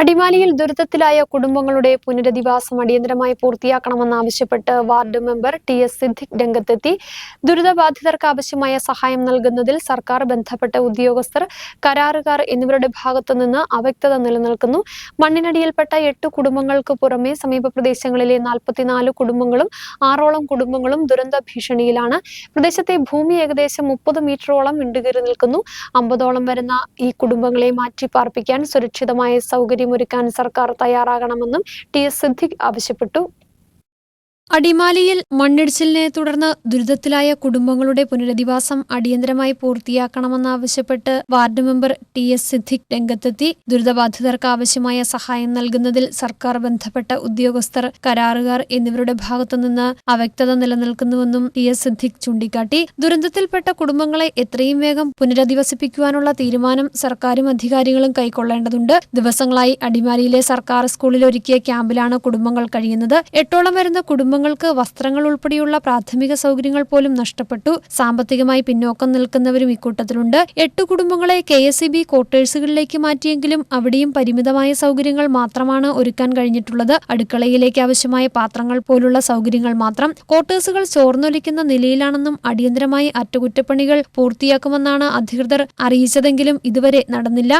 അടിമാലിയിൽ ദുരിതത്തിലായ കുടുംബങ്ങളുടെ പുനരധിവാസം അടിയന്തരമായി പൂർത്തിയാക്കണമെന്നാവശ്യപ്പെട്ട് ward member T S Siddique രംഗത്തെത്തി. ദുരിതബാധിതർക്ക് ആവശ്യമായ സഹായം നൽകുന്നതിൽ സർക്കാർ ബന്ധപ്പെട്ട ഉദ്യോഗസ്ഥർ കരാറുകാർ എന്നിവരുടെ ഭാഗത്തുനിന്ന് അവ്യക്തത നിലനിൽക്കുന്നു. മണ്ണിനടിയിൽപ്പെട്ട എട്ട് കുടുംബങ്ങൾക്ക് പുറമെ സമീപ പ്രദേശങ്ങളിലെ നാൽപ്പത്തിനാല് കുടുംബങ്ങളും ആറോളം കുടുംബങ്ങളും ദുരന്ത ഭീഷണിയിലാണ്. പ്രദേശത്തെ ഭൂമി ഏകദേശം മുപ്പത് മീറ്ററോളം ഇണ്ടുകീറി നിൽക്കുന്നു. അമ്പതോളം വരുന്ന ഈ കുടുംബങ്ങളെ മാറ്റിപ്പാർപ്പിക്കാൻ സുരക്ഷിതമായ സൗകര്യമൊരുക്കാൻ സർക്കാർ തയ്യാറാകണമെന്നും ടി എസ് സിദ്ദിഖ് ആവശ്യപ്പെട്ടു. അടിമാലിയിൽ മണ്ണിടിച്ചിലിനെ തുടർന്ന് ദുരിതത്തിലായ കുടുംബങ്ങളുടെ പുനരധിവാസം അടിയന്തരമായി പൂർത്തിയാക്കണമെന്നാവശ്യപ്പെട്ട് ward member T S Siddique രംഗത്തെത്തി. ദുരിതബാധിതർക്ക് ആവശ്യമായ സഹായം നൽകുന്നതിൽ സർക്കാർ ബന്ധപ്പെട്ട ഉദ്യോഗസ്ഥർ കരാറുകാർ എന്നിവരുടെ ഭാഗത്തുനിന്ന് അവ്യക്തത നിലനിൽക്കുന്നുവെന്നും ടി എസ് സിദ്ദിഖ് ചൂണ്ടിക്കാട്ടി. ദുരന്തത്തിൽപ്പെട്ട കുടുംബങ്ങളെ എത്രയും വേഗം പുനരധിവസിപ്പിക്കുവാനുള്ള തീരുമാനം സർക്കാരും അധികാരികളും കൈക്കൊള്ളേണ്ടതുണ്ട്. ദിവസങ്ങളായി അടിമാലിയിലെ സർക്കാർ സ്കൂളിൽ ഒരുക്കിയ ക്യാമ്പിലാണ് കുടുംബങ്ങൾ കഴിയുന്നത്. എട്ടോളം വരുന്ന കുടുംബങ്ങൾക്ക് വസ്ത്രങ്ങൾ ഉൾപ്പെടെയുള്ള പ്രാഥമിക സൗകര്യങ്ങൾ പോലും നഷ്ടപ്പെട്ടു. സാമ്പത്തികമായി പിന്നോക്കം നിൽക്കുന്നവരും ഇക്കൂട്ടത്തിലുണ്ട്. എട്ട് കുടുംബങ്ങളെ കെ എസ് ഇ ബി ക്വാർട്ടേഴ്സുകളിലേക്ക് മാറ്റിയെങ്കിലും അവിടെയും പരിമിതമായ സൗകര്യങ്ങൾ മാത്രമാണ് ഒരുക്കാൻ കഴിഞ്ഞിട്ടുള്ളത്. അടുക്കളയിലേക്ക് ആവശ്യമായ പാത്രങ്ങൾ പോലുള്ള സൗകര്യങ്ങൾ മാത്രം ക്വാർട്ടേഴ്സുകൾ ചോർന്നൊലിക്കുന്ന നിലയിലാണെന്നും അടിയന്തരമായി അറ്റകുറ്റപ്പണികൾ പൂർത്തിയാക്കുമെന്നാണ് അധികൃതർ അറിയിച്ചതെങ്കിലും ഇതുവരെ നടന്നില്ല.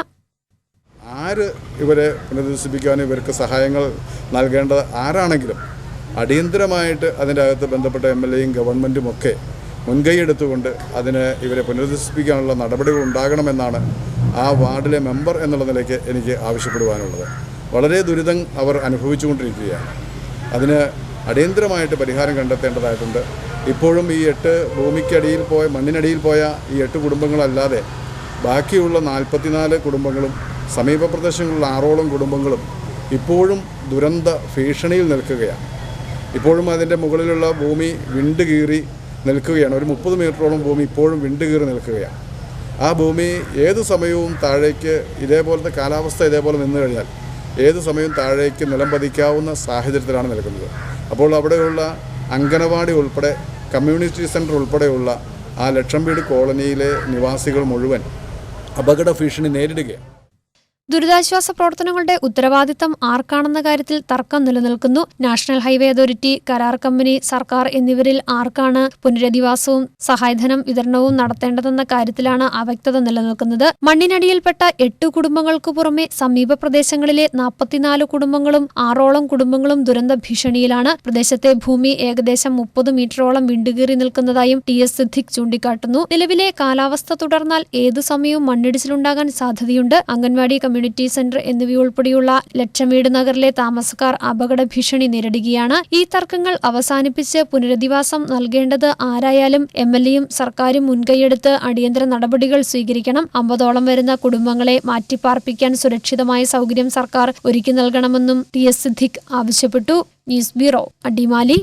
ആര് ഇവരെ പുനരധിവസിപ്പിക്കാനും ഇവർക്ക് സഹായങ്ങൾ നൽകേണ്ടത് ആരാണെങ്കിലും അടിയന്തരമായിട്ട് അതിന്റെ അകത്ത് ബന്ധപ്പെട്ട എം എൽ എയും മുൻകൈ എടുത്തുകൊണ്ട് അതിന് ഇവരെ പുനരധിവസിപ്പിക്കാനുള്ള നടപടികൾ ഉണ്ടാകണമെന്നാണ് ആ വാർഡിലെ മെമ്പർ എന്നുള്ള നിലയ്ക്ക് എനിക്ക് ആവശ്യപ്പെടുവാനുള്ളത്. വളരെ ദുരിതം അവർ അനുഭവിച്ചുകൊണ്ടിരിക്കുകയാണ്. അതിന് അടിയന്തരമായിട്ട് പരിഹാരം കണ്ടെത്തേണ്ടതായിട്ടുണ്ട്. ഇപ്പോഴും ഈ എട്ട് ഭൂമിക്കടിയിൽ പോയ മണ്ണിനടിയിൽ പോയ ഈ എട്ട് കുടുംബങ്ങളല്ലാതെ ബാക്കിയുള്ള നാൽപ്പത്തിനാല് കുടുംബങ്ങളും സമീപ പ്രദേശങ്ങളിലുള്ള ആറോളം കുടുംബങ്ങളും ഇപ്പോഴും ദുരന്ത ഭീഷണിയിൽ നിൽക്കുകയാണ്. ഇപ്പോഴും അതിന്റെ മുകളിലുള്ള ഭൂമി വിണ്ട് കീറി നിൽക്കുകയാണ്. ഒരു മുപ്പത് മീറ്ററോളം ഭൂമി ഇപ്പോഴും വിണ്ട് കീറി നിൽക്കുകയാണ്. ആ ഭൂമി ഏത് സമയവും താഴേക്ക് ഇതേപോലത്തെ കാലാവസ്ഥ ഇതേപോലെ നിന്ന് കഴിഞ്ഞാൽ ഏത് സമയവും താഴേക്ക് നിലം പതിക്കാവുന്ന സാഹചര്യത്തിലാണ് നിൽക്കുന്നത്. അപ്പോൾ അവിടെയുള്ള അങ്കനവാടി ഉൾപ്പെടെ കമ്മ്യൂണിറ്റി സെന്റർ ഉൾപ്പെടെയുള്ള ആ ലക്ഷം വീട് കോളനിയിലെ നിവാസികൾ മുഴുവൻ അപകട ഭീഷണി നേരിടുകയാണ്. ദുരിതാശ്വാസ പ്രവർത്തനങ്ങളുടെ ഉത്തരവാദിത്തം ആർക്കാണെന്ന കാര്യത്തിൽ തർക്കം നിലനിൽക്കുന്നു. നാഷണൽ ഹൈവേ അതോറിറ്റി കരാർ കമ്പനി സർക്കാർ എന്നിവരിൽ ആർക്കാണ് പുനരധിവാസവും സഹായധനം വിതരണവും നടത്തേണ്ടതെന്ന കാര്യത്തിലാണ് അവ്യക്തത നിലനിൽക്കുന്നത്. മണ്ണിനടിയിൽപ്പെട്ട എട്ട് കുടുംബങ്ങൾക്ക് പുറമെ സമീപ പ്രദേശങ്ങളിലെ നാൽപ്പത്തിനാല് കുടുംബങ്ങളും ആറോളം കുടുംബങ്ങളും ദുരന്ത ഭീഷണിയിലാണ്. പ്രദേശത്തെ ഭൂമി ഏകദേശം മുപ്പത് മീറ്ററോളം വിണ്ടുകീറി നിൽക്കുന്നതായും ടി എസ് സിദ്ദിഖ് ചൂണ്ടിക്കാട്ടുന്നു. നിലവിലെ കാലാവസ്ഥ തുടർന്നാൽ ഏതു സമയവും മണ്ണിടിച്ചിലുണ്ടാകാൻ സാധ്യതയുണ്ട്. അംഗൻവാടി കമ്മ്യൂണിറ്റി സെന്റർ എന്നിവയുൾപ്പെടെയുള്ള ലക്ഷംവീട് നഗറിലെ താമസക്കാർ അപകട ഭീഷണി നേരിടുകയാണ്. ഈ തർക്കങ്ങൾ അവസാനിപ്പിച്ച് പുനരധിവാസം നൽകേണ്ടത് ആരായാലും എം എൽ എയും സർക്കാരും മുൻകൈയെടുത്ത് അടിയന്തര നടപടികൾ സ്വീകരിക്കണം. അമ്പതോളം വരുന്ന കുടുംബങ്ങളെ മാറ്റിപ്പാർപ്പിക്കാൻ സുരക്ഷിതമായ സൗകര്യം സർക്കാർ ഒരുക്കി നൽകണമെന്നും ടി എസ് സിദ്ദിഖ് ആവശ്യപ്പെട്ടു. News bureau Adimali.